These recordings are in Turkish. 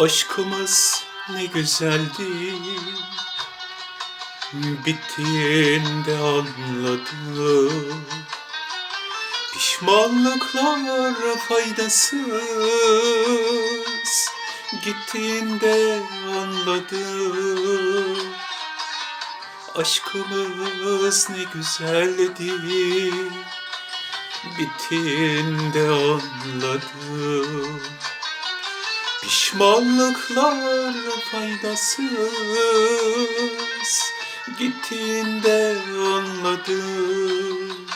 Aşkımız ne güzeldi. Bittiğinde anladım Pişmanlıklar faydasız. Gittiğinde anladım Aşkımız ne güzeldi. Bittiğinde anladım Pişmanlıklar faydasız Gittiğinde anladım.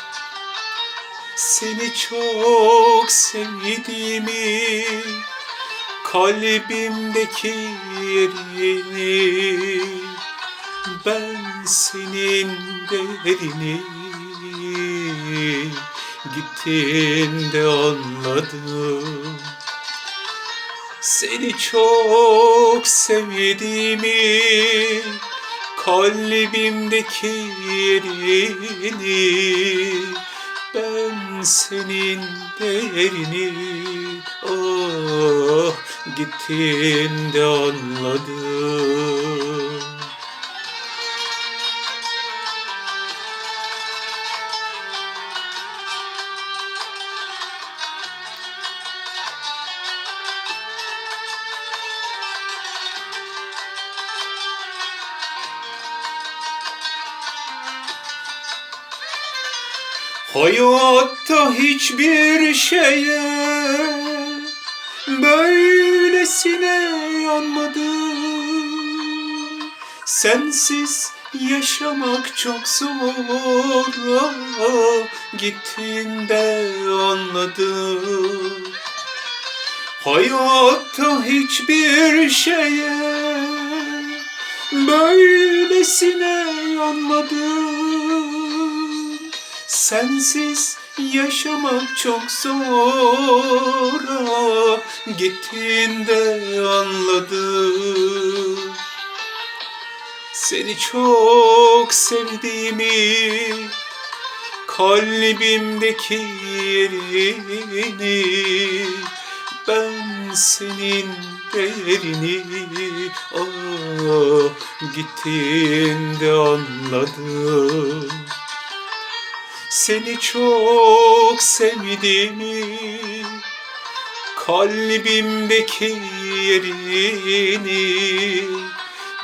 Seni çok sevdiğimi Kalbimdeki yerini Ben senin değerini Gittiğinde anladım seni çok sevdiğimi Kalbimdeki yerini Ben senin değerini Ah gittiğinde anladım Hayatta hiçbir şeye böylesine yanmadım. Sensiz yaşamak çok zor. Ah, Gittiğinde anladım. Hayatta hiçbir şeye böylesine yanmadım. Sensiz yaşamak çok zor. Gittiğinde anladım. Seni çok sevdiğimi Kalbimdeki yerini Ben senin değerini Ah gittiğinde anladım Seni çok sevdiğimi Kalbimdeki yerini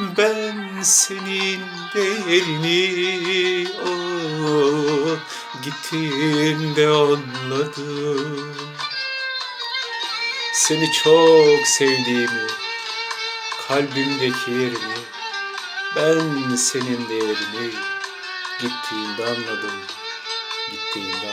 ben senin değerini ah, gittiğinde anladım. Seni çok sevdiğimi, kalbimdeki yerini, ben senin değerini gittiğinde anladım, gittiğinde anladım.